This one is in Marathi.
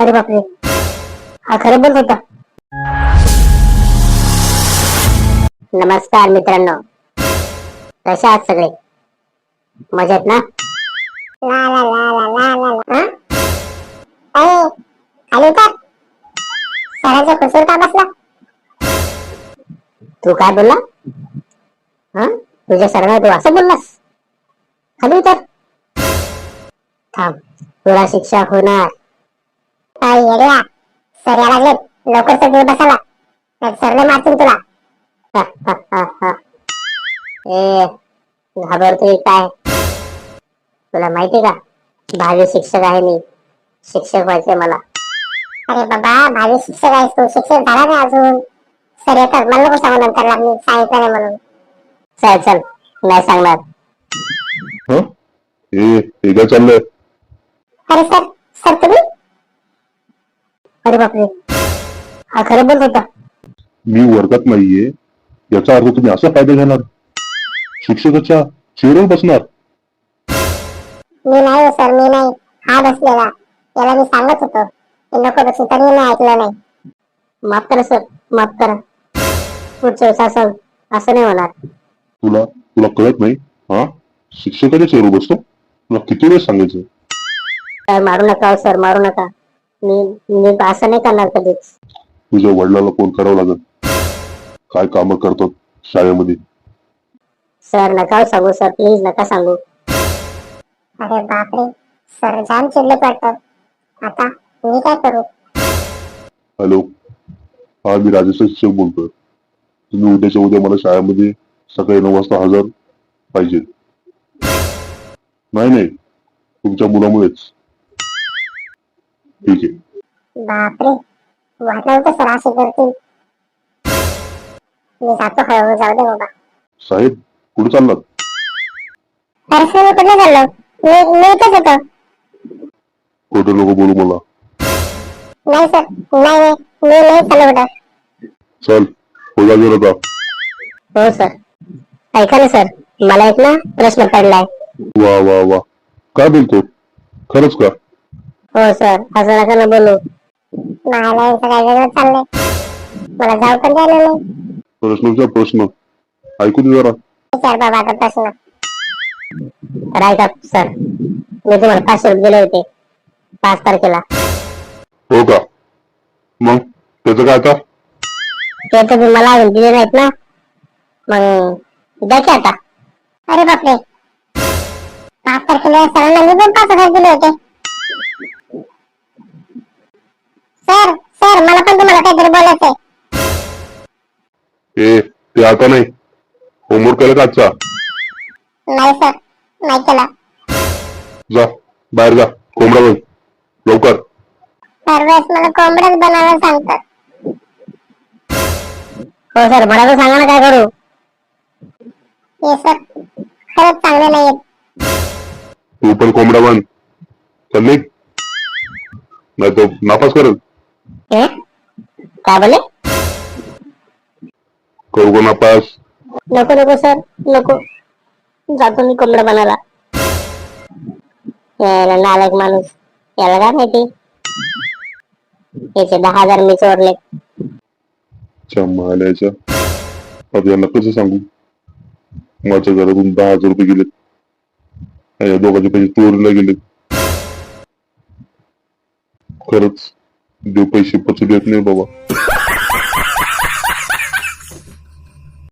अरे बापरे. हा खरं बोलत होता. नमस्कार मित्रांनो. कसे आहात सगळे? मजेत ना? ला ला ला ला ला ला ला. हं? अरे, खाली उतर. सरांच्या खुर्चीवर का बसला? तू काय बोलला? हा? तुझ्या सरांना तू असं बोललास? खाली उतर. थांब. तुला शिक्षा होणार. येड्या सर लागलेत लवकर बसायला. नाही सरने मारतील तुला. ए घाबरतोय काय? तुला माहिती का? भावी शिक्षक आहे मी. शिक्षक व्हायचे मला. अरे बाबा भावी शिक्षक आहेस तू. शिक्षक झाला नाही अजून. सर येतात. मला नको सांगू नंतर. मी सांगितलं नाही म्हणून. चल चल. नाही सांगणार. हा? हे हे काय चाललंय? अरे सर सर तुम्ही? अरे बापरे. हा खरं बोलत होता. मी वर्गात नाहीये. याचा अर्थ तुम्ही असा फायदा घेणार? शिक्षकाच्या चेहऱ्यावर बसणार? मी नाही हो सर मी नाही. हा बसलेला. याला मी सांगत होतो. नको बसू तरी नाही ऐकलं नाही. माफ करा सर माफ करा. पुढच्या वेळेस असं असं नाही होणार. तुला तुला कळत नाही? हा? शिक्षकाच्या चेहऱ्यावर बसतो? तुला किती वेळ सांगायचं? सर मारू नका हो सर मारू नका. मी मी असं नाही करणार कधीच. तुझ्या वडिलाला फोन करावं लागेल? काय कामं करतात शाळेमध्ये? सर नका हो सांगू सर. प्लीज नका सांगू. अरे बापरे. सर जाम चिडले पडतात आता मी काय करू? हॅलो. हा मी राजेश शिक्षक बोलतोय. तुम्ही उद्याच्या उद्या मला शाळेमध्ये सकाळी नऊ वाजता हजर पाहिजे. नाही नाही. तुमच्या मुलामुळेच. ठीक आहे. बापरे. वाटलं होतं सर असे करतील. मी जातो हळूहळू जाऊ दे बाबा. साहेब कुठे चाललात? अरे सर मी कुठे चाललो मी मी इथेच होतो. खोटे लोक बोलू मला. नाही सर नाही नाही. मी नाही चालू कुठं चल खोला गेला होता हो सर. ऐका ना सर. मला एक ना प्रश्न पडलाय. वा वा वा. काय बोलतो खरंच का? हो सर असं नका ना बोलू? मला यांचं काय वेगळं चाललंय? मला जाऊ पण द्यायला नाही. प्रश्नाचा प्रश्न. ऐकू दे जरा. विचार बाबा आता प्रश्न. सर मी तुम्हाला पाचशे रुपये दिले होते. पाच तारखेला. हो का? मग? त्याचं काय आता? ते तर तुम्ही मला अजून दिले नाहीत ना. मग द्या की आता. अरे बापरे. पाच तारखेला सरांना मी पण पाच हजार दिले होते. सर सर मला पण तुम्हाला काहीतरी बोलायचंय. ए ते आता नाही. होमवर्क केला का आजचा? नाही सर. नाही केला. जा बाहेर जा. कोंबडा बन लवकर. सर्वेस मला कोंबड्याच बनायला सांगतात. हो सर. मला तर सांगा ना काय करू. हे सर. खरंच चांगले नाहीये. तू पण कोंबडा बन. चल निघ. नाही तो नापास करेल हे? काय बोले करू का नापास? नको नको सर नको. जातो मी कोंबडा बनायला. यायला नालायक माणूस. याला काय माहिती? याचे दहा हजार मी चोरले. च्या माल्याच्या आता यांना कसं सांगू? माझ्या घरातून दहा हजार रुपये आणि या दोघांचे पैसे चोरीला गेलेत. खरंच. देव पैसे पचू देत नाही बाबा.